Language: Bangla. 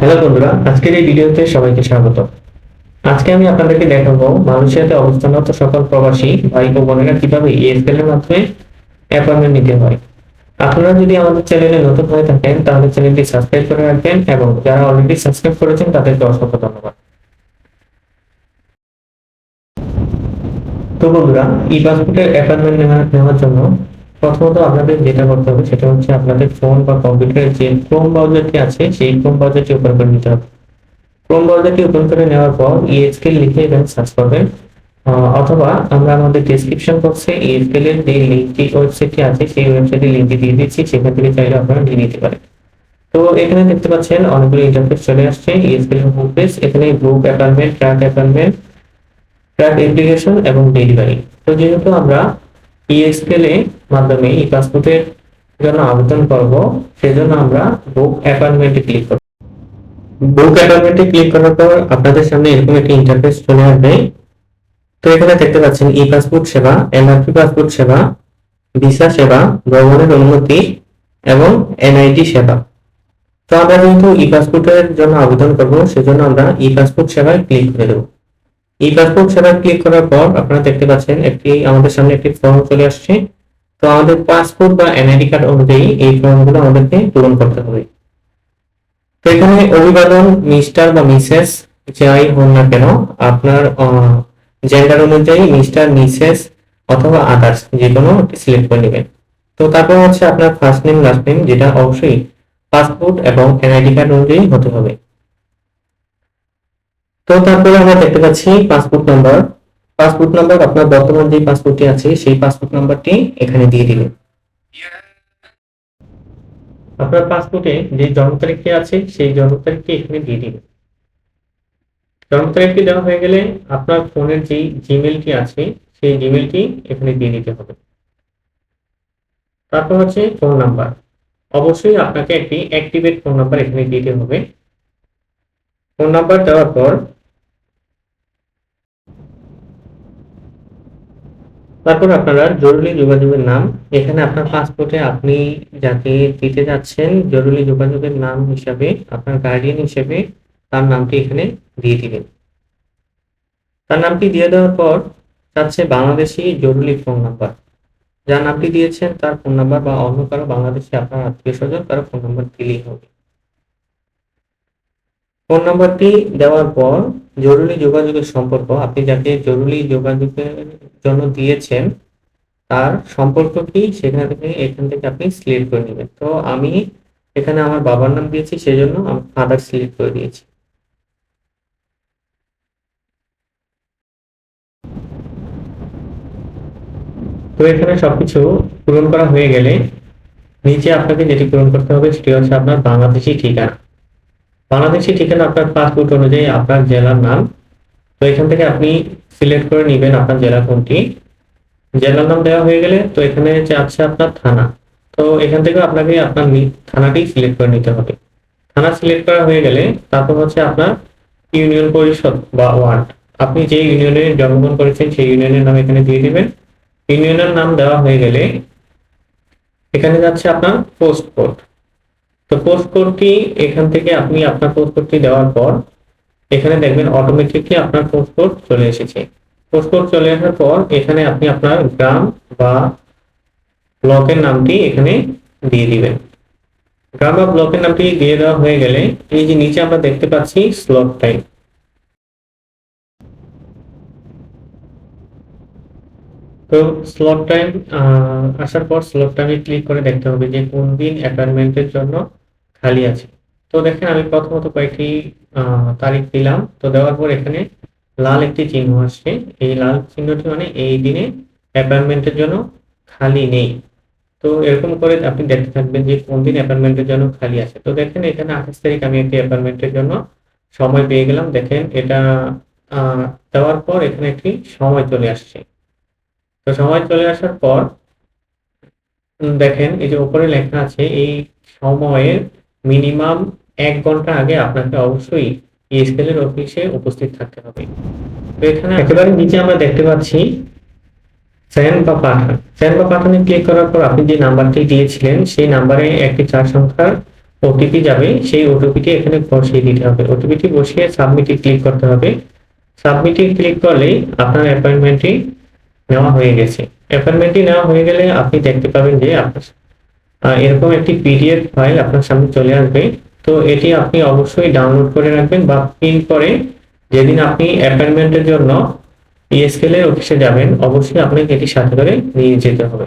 হ্যালো বন্ধুরা, আজকের এই ভিডিওতে সবাইকে স্বাগত। আজকে আমি আপনাদেরকে দেখাবো মালয়েশিয়াতে অবস্থানরত সকল প্রবাসী, ভাই ও বোনেরা কীভাবে ইএসএল এর মাধ্যমে অ্যাপয়েন্টমেন্ট নিতে হয়। আপনারা যদি আমাদের চ্যানেলে নতুন হয়ে থাকেন, তাহলে চ্যানেলটি সাবস্ক্রাইব করে রাখবেন এবং যারা অলরেডি সাবস্ক্রাইব করেছেন, তাদেরকে অসংখ্য ধন্যবাদ। তো বন্ধুরা ই পাসপোর্টের অ্যাপয়েন্টমেন্ট নেওয়ার জন্য প্রথমত আপনাদের যেটা করতে হবে সেটা হচ্ছে আপনাদের ফোন বা কম্পিউটারের যে ক্রোম ব্রাউজারটি আছে, সেই ক্রোম ব্রাউজারটি ওপেন করে নিতে হবে। ক্রোম ব্রাউজারটি ওপেন করে নেওয়ার পর ইএসকেল লিখে এখানে সার্চ করবেন। অথবা আমরা আমাদের ডেসক্রিপশন বক্সে ইএসকেল এর যে লিঙ্কটি ওয়েবসাইটটি আছে, সেই ওয়েবসাইটের লিঙ্কটি দিয়ে দিচ্ছি। সেখান থেকে চাইলে আপনারা নিয়ে নিতে পারেন। তো এখানে দেখতে পাচ্ছেন অনেকগুলো ইন্টারফেস চলে আসছে। ইএসকেল এর হোম পেজ এখানে book appointment track appointment track application এবং ডেলিভারি তো যেহেতু আমরা ইএসকেল এর মাধ্যমে ই পাসপোর্টের জন্য আবেদন করব, সেজন্য আমরা বুক অ্যাপয়েন্টমেন্টে ক্লিক করব। বুক অ্যাপয়েন্টমেন্টে ক্লিক করার পর আপনাদের সামনে এরকম একটি ইন্টারফেস চলে আসবে। তো এখানে দেখতে পাচ্ছেন ই পাসপোর্ট সেবা, এমআরপি পাসপোর্ট সেবা, ভিসা সেবা, ভ্রমণের অনুমতি এবং এনআইডি সেবা। তো আমরা যেহেতু ই পাসপোর্টের জন্য আবেদন করব, সেজন্য আমরা ই পাসপোর্ট সেবায় ক্লিক করে দেবো। ই পাসপোর্ট সেবায় ক্লিক করার পর আপনারা দেখতে পাচ্ছেন একটি, আমাদের সামনে একটি ফর্ম চলে আসছে। আমাদের পাসপোর্ট বা এনআইডি কার্ড অনুযায়ী এই ফর্মগুলো আমাদেরকে পূরণ করতে হবে। তো এখানে অভিবাদন, মিস্টার বা মিসেস, যাই হন না কেন, আপনার জেন্ডার অনুযায়ী মিস্টার, মিসেস অথবা আদার্স যে কোনো সিলেক্ট করে নেবেন। তো তারপর হচ্ছে আপনার ফার্স্ট নেম লাস্ট নেম যেটা অবশ্যই পাসপোর্ট এবং এনআইডি কার্ড অনুযায়ী হতে হবে। তো তারপরে আমরা দেখতে পাচ্ছি পাসপোর্ট নাম্বার পাসপোর্ট নাম্বার, আপনার বর্তমান যে পাসপোর্টটি আছে, সেই পাসপোর্ট নাম্বারটি এখানে দিয়ে দিবেন আপনার পাসপোর্টে যে জন্ম তারিখটি আছে, সেই জন্ম তারিখটি এখানে দিয়ে দিবেন জন্ম তারিখটি দেওয়া হয়ে গেলে আপনার ফোনের যে জিমেলটি আছে, সেই জিমেলটি এখানে দিয়ে দিতে হবে। তারপর হচ্ছে ফোন নাম্বার। অবশ্যই আপনাকে একটি অ্যাক্টিভেট ফোন নাম্বার এখানে দিতে হবে। ফোন নাম্বার দেওয়ার পর তারপর আপনারা জরুরি যোগাযোগের নাম, এখানে আপনার পাসপোর্টে আপনি যাকে দিতে যাচ্ছেন, জরুরি যোগাযোগের নাম হিসাবে, আপনার গার্ডিয়ান হিসেবে তার নামটি এখানে দিয়ে দিবেন। তার নামটি দিয়ে দেওয়ার পর চাচ্ছে বাংলাদেশি জরুরি ফোন নাম্বার যার নামটি দিয়েছেন তার ফোন নাম্বার বা অন্য কারও বাংলাদেশে আপনার আত্মীয় স্বজন কারও ফোন নাম্বার দিলেই হবে। ফোন নাম্বারটি দেওয়ার পর জরুরি যোগাযোগের সম্পর্ক, আপনি যাকে জরুরি যোগাযোগের জন্য দিয়েছেন, তার সম্পর্ক কি সেখান থেকে, এখান থেকে আপনি সিলেক্ট করে নেবেন। তো আমি এখানে আমার বাবার নাম দিয়েছি সেই জন্য আমি ফাদার সিলেক্ট করে দিয়েছি। তো এখানে সবকিছু পূরণ করা হয়ে গেলে নিচে আপনাকে যেটি পূরণ করতে হবে, সেটি হচ্ছে আপনার বাংলাদেশি ঠিকানা। বাংলাদেশি ঠিকানা আপনার পাসপোর্ট অনুযায়ী আপনার জেলার নাম তো এখান থেকে আপনি সিলেক্ট করে নেবেন আপনার জেলা কোনটি। জেলার নাম দেওয়া হয়ে গেলে তো এখানে আছে আপনার থানা। তো এখান থেকে আপনাকে আপনার থানাটি সিলেক্ট করে নিতে হবে। থানা সিলেক্ট করা হয়ে গেলে তারপর হচ্ছে আপনার ইউনিয়ন পরিষদ বা ওয়ার্ড আপনি যে ইউনিয়নে জন্মগ্রহণ করেছেন সেই ইউনিয়নের নাম এখানে দিয়ে দিবেন। ইউনিয়নের নাম দেওয়া হয়ে গেলে এখানে যাচ্ছে আপনার পোস্ট কোড তো পোস্ট কোডটি এখান থেকে আপনি আপনার পোস্ট কোডটি দেওয়ার পর এখানে দেখবেন অটোমেটিকলি আপনার পোস্ট কোড চলে এসেছে। পোস্ট কোড চলে আসার পর এখানে আপনি আপনার গ্রাম বা ব্লকের নামটি এখানে দিয়ে দিবেন। গ্রাম বা ব্লকের নামটি দিয়ে দেওয়া হয়ে গেলে এই যে নিচে আমরা দেখতে পাচ্ছি স্লট টাইম তো স্লট টাইম আসার পর স্লট টাইমে ক্লিক করে দেখতে হবে যে কোন দিন অ্যাপয়েন্টমেন্টের জন্য খালি আছে। তো দেখেন আমি প্রথমত কয়েকটি তারিখ দিলাম। তো দেওয়ার পর এখানে লাল একটি চিহ্ন আসছে। এই লাল চিহ্নটি মানে এই দিনে অ্যাপয়েন্টমেন্টের জন্য খালি নেই। তো এরকম করে আপনি দেখতে থাকবেন যে কোন দিন অ্যাপয়েন্টমেন্টের জন্য খালি আছে। তো দেখেন, এখানে আঠাশ তারিখ আমি একটি অ্যাপয়েন্টমেন্টের জন্য সময় পেয়ে গেলাম। দেখেন, এটা দেওয়ার পর এখানে একটি সময় চলে আসছে। তো সময় চলে আসার পর দেখেন, এই যে উপরে লেখা আছে, এই সময়ের মিনিমাম এক ঘণ্টা আগে আপনাকে অবশ্যই ইএসকেল এর অফিসে উপস্থিত থাকতে হবে। তো এখানে একেবারে নিচে আমরা দেখতে পাচ্ছি, সেন্ড বা পাঠান। সেন্ড বা পাঠানে ক্লিক করার পর আপনি যে নাম্বারটি দিয়েছিলেন, সেই নাম্বারে একটি চার সংখ্যার ওটিপি যাবে। সেই ওটিপিটি এখানে বসিয়ে দিতে হবে। ওটিপিটি বসিয়ে সাবমিটে ক্লিক করতে হবে। সাবমিটে ক্লিক করলেই আপনার অ্যাপয়েন্টমেন্টটি নেওয়া হয়ে গেছে। অ্যাপয়েন্টমেন্টটি নেওয়া হয়ে গেলে আপনি দেখতে পাবেন যে আপনার এরকম একটি পিডিএফ ফাইল আপনার সামনে চলে আসবে। তো এটি আপনি অবশ্যই ডাউনলোড করে রাখবেন বা প্রিন্ট করে যেদিন আপনি অ্যাপয়েন্টমেন্টের জন্য ইএসকেল এর অফিসে যাবেন, অবশ্যই আপনাকে এটি সাথে করে নিয়ে যেতে হবে।